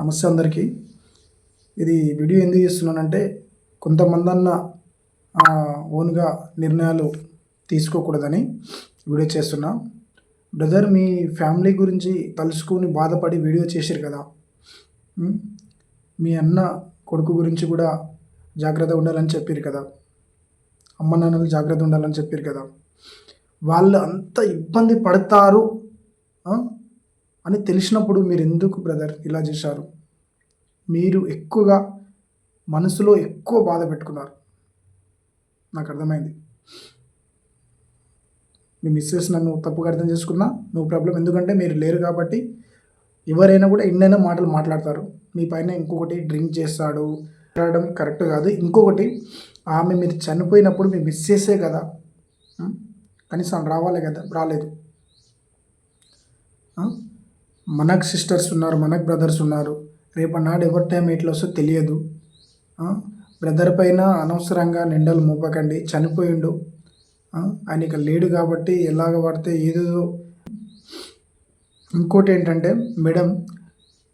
నమస్తే అందరికీ. ఇది వీడియో ఎందుకు చేస్తున్నానంటే కొంతమంది అన్న ఓన్గా నిర్ణయాలు తీసుకోకూడదని వీడియో చేస్తున్నా. బ్రదర్ మీ ఫ్యామిలీ గురించి తలుచుకొని బాధపడి వీడియో చేశారు కదా. మీ అన్న కొడుకు గురించి కూడా జాగ్రత్తగా ఉండాలని చెప్పారు కదా. అమ్మ నాన్నలు జాగ్రత్త ఉండాలని చెప్పారు కదా. వాళ్ళు అంత ఇబ్బంది పడతారు అని తెలిసినప్పుడు మీరు ఎందుకు బ్రదర్ ఇలా చేశారు? మీరు ఎక్కువగా మనసులో ఎక్కువ బాధ పెట్టుకున్నారు. నాకు అర్థమైంది. మీ మిస్సెస్ నన్ను తప్పుగా అర్థం చేసుకున్నా నో ప్రాబ్లం. ఎందుకంటే మీరు లేరు కాబట్టి ఎవరైనా కూడా ఎన్నైనా మాటలు మాట్లాడతారు. మీ పైన ఇంకొకటి డ్రింక్ చేస్తాడు మాట్లాడడం కరెక్ట్ కాదు. ఇంకొకటి ఆమె మీరు చనిపోయినప్పుడు మీ మిస్సెసే కదా. కనీసం రావాలి కదా రాలేదు. మనకు సిస్టర్స్ ఉన్నారు మనకు బ్రదర్స్ ఉన్నారు. రేపన్నాడు ఎవరి టైం ఎట్లా వస్తుందో తెలియదు. బ్రదర్ పైన అనవసరంగా నిండలు మోపకండి. చనిపోయిండు. ఆయన ఇక లేడు కాబట్టి ఎలాగ పడితే ఏదో ఇంకోటి ఏంటంటే మేడం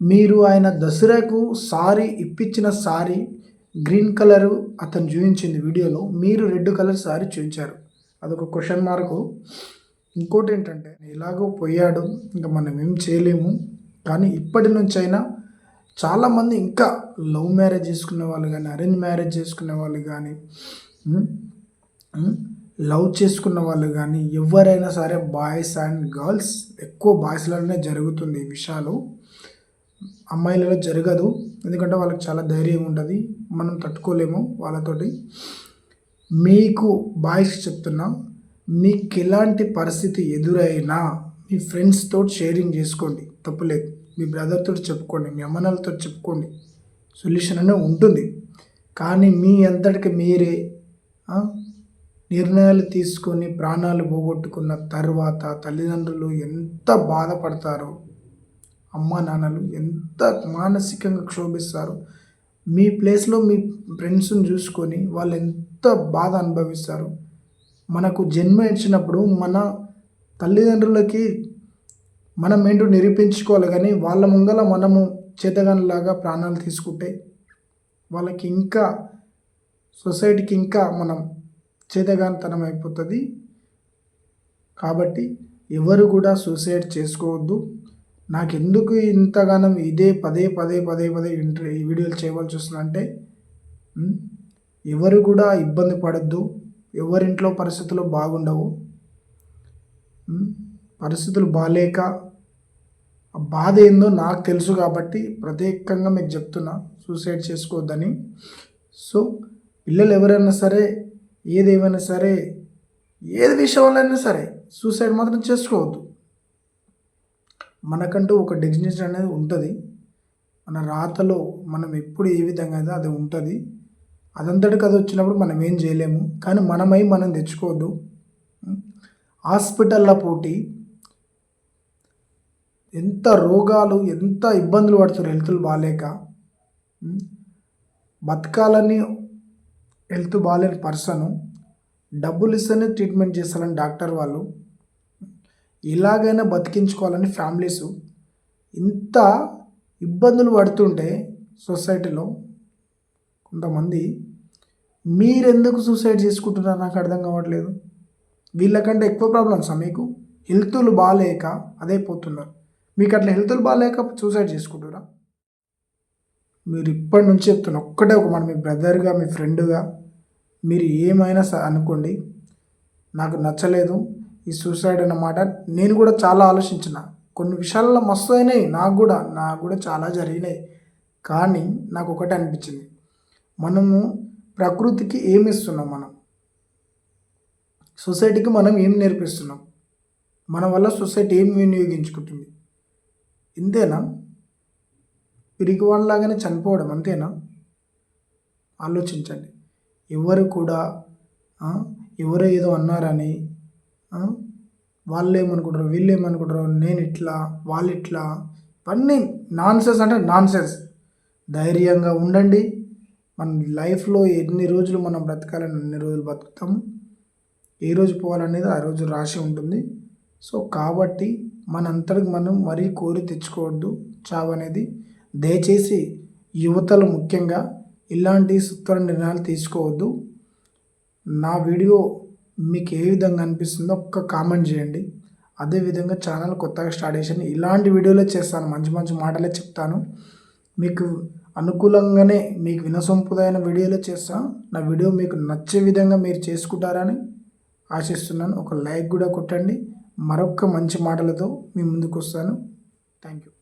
మీరు ఆయన దసరాకు సారీ ఇప్పించిన సారీ గ్రీన్ కలర్ అతను చూపించింది వీడియోలో. మీరు రెడ్ కలర్ సారీ చూపించారు. అదొక క్వశ్చన్ మార్కు. ఇంకోటి ఏంటంటే ఎలాగో పోయాడు ఇంకా మనం ఏం చేయలేము. కానీ ఇప్పటి నుంచి అయినా చాలామంది ఇంకా లవ్ మ్యారేజ్ చేసుకునే వాళ్ళు కానీ అరేంజ్ మ్యారేజ్ చేసుకునే వాళ్ళు కానీ లవ్ చేసుకున్న వాళ్ళు కానీ ఎవరైనా సరే బాయ్స్ అండ్ గర్ల్స్ ఎక్కువ బాయ్స్లోనే జరుగుతుంది ఈ విషయాలు. అమ్మాయిలలో జరగదు. ఎందుకంటే వాళ్ళకి చాలా ధైర్యం ఉంటుంది. మనం తట్టుకోలేము వాళ్ళతోటి. మీకు బాయ్స్ చెప్తున్నా మీకు ఎలాంటి పరిస్థితి ఎదురైనా మీ ఫ్రెండ్స్తో షేరింగ్ చేసుకోండి. తప్పులేదు. మీ బ్రదర్తో చెప్పుకోండి. మీ అమ్మనాలతో చెప్పుకోండి. సొల్యూషన్ అనే ఉంటుంది. కానీ మీ అంతటికి మీరే నిర్ణయాలు తీసుకొని ప్రాణాలు పోగొట్టుకున్న తర్వాత తల్లిదండ్రులు ఎంత బాధపడతారో అమ్మ నాన్నలు ఎంత మానసికంగా క్షోభిస్తారు మీ ప్లేస్లో మీ ఫ్రెండ్స్ని చూసుకొని వాళ్ళు ఎంత బాధ అనుభవిస్తారు మనకు జన్మ ఇచ్చినప్పుడు మన తల్లిదండ్రులకి మనం ఏంటో నిరూపించుకోవాలి కానీ వాళ్ళ ముంగల మనము చేతగానిలాగా ప్రాణాలు తీసుకుంటే వాళ్ళకి ఇంకా సొసైటీకి ఇంకా మనం చేతగానితనం అయిపోతుంది. కాబట్టి ఎవరు కూడా సూసైడ్ చేసుకోవద్దు. నాకు ఎందుకు ఇంతగానం ఇదే పదే పదే పదే పదే ఇంటర్ ఈ వీడియోలు చేయవలసి వస్తుందంటే ఎవరు కూడా ఇబ్బంది పడద్దు. ఎవరింట్లో పరిస్థితులు బాగుండవు. పరిస్థితులు బాగాలేక ఆ బాధ ఏందో నాకు తెలుసు కాబట్టి ప్రత్యేకంగా మీకు చెప్తున్నా. సూసైడ్ చేసుకోవద్దని. సో పిల్లలు ఎవరైనా సరే ఏదేమైనా సరే ఏది విషయంలో అయినా సరే సూసైడ్ మాత్రం చేసుకోవద్దు. మనకంటూ ఒక డెసినేషన్ అనేది ఉంటుంది. మన రాతలో మనం ఎప్పుడు ఏ విధంగా అయితే అది ఉంటుంది. అదంతటికి అది వచ్చినప్పుడు మనం ఏం చేయలేము. కానీ మనమై మనం తెచ్చుకోవద్దు. హాస్పిటల్ల పోటీ. ఎంత రోగాలు ఎంత ఇబ్బందులు పడుతున్నారు హెల్త్లు బాగాలేక బతకాలని హెల్త్ బాగాలేని పర్సను డబ్బులు ఇస్తేనే ట్రీట్మెంట్ చేస్తారని డాక్టర్ వాళ్ళు. ఎలాగైనా బతికించుకోవాలని ఫ్యామిలీస్. ఇంత ఇబ్బందులు పడుతుంటే సొసైటీలో కొంతమంది మీరెందుకు సూసైడ్ చేసుకుంటున్నారు నాకు అర్థం కావట్లేదు. వీళ్ళకంటే ఎక్కువ ప్రాబ్లమ్సా మీకు? హెల్త్లు బాగాలేక అదే పోతున్నారు. మీకు అట్లా హెల్త్లు బాగాలేక సూసైడ్ చేసుకుంటారా మీరు ఇప్పటి నుంచి చెప్తున్నా ఒక్కటే ఒక మన మీ బ్రదర్గా మీ ఫ్రెండ్గా మీరు ఏమైనా అనుకోండి నాకు నచ్చలేదు ఈ సూసైడ్ అన్నమాట నేను కూడా చాలా ఆలోచించిన. కొన్ని విషయాల్లో మస్తు అయినాయి. నాకు కూడా నాకు కూడా చాలా జరిగినాయి. కానీ నాకు ఒకటే అనిపించింది. మనము ప్రకృతికి ఏమి ఇస్తున్నాం మనం? సొసైటీకి మనం ఏం నేర్పిస్తున్నాం? మన వల్ల సొసైటీ ఏం వినియోగించుకుంటుంది? ఇంతేనా? పిరికి వాళ్ళలాగానే చనిపోవడం అంతేనా? ఆలోచించండి. ఎవరు కూడా ఎవరు ఎవరో ఏదో అన్నారని వాళ్ళు ఏమనుకుంటారు వీళ్ళు ఏమనుకుంటారు నేను ఇట్లా వాళ్ళు ఇట్లా ఇవన్నీ నాన్సెన్స్ అంటే నాన్సెన్స్. ధైర్యంగా ఉండండి. మన లైఫ్లో ఎన్ని రోజులు మనం బ్రతకాలని అన్ని రోజులు బతుకుతాము ఏ రోజు పోవాలనేది ఆ రోజు రాసి ఉంటుంది. సో కాబట్టి మనంతటికి మనం మరీ కోరి తెచ్చుకోవద్దు. చావు అనేది దయచేసి యువతలు ముఖ్యంగా ఇలాంటి సుత్తర నిర్ణయాలు తీసుకోవద్దు. నా వీడియో మీకు ఏ విధంగా అనిపిస్తుందో ఒక్క కామెంట్ చేయండి. అదేవిధంగా ఛానల్ కొత్తగా స్టార్ట్ చేశాను ఇలాంటి వీడియోలే చేస్తాను. మంచి మంచి మాటలే చెప్తాను. మీకు అనుకూలంగానే మీకు వినసొంపుదైన వీడియోలు చేస్తాను నా వీడియో మీకు నచ్చే విధంగా మీరు చేసుకుంటారని ఆశిస్తున్నాను. ఒక లైక్ కూడా కొట్టండి. మరొక మంచి మాటలతో మీ ముందుకు వస్తాను థ్యాంక్ యూ.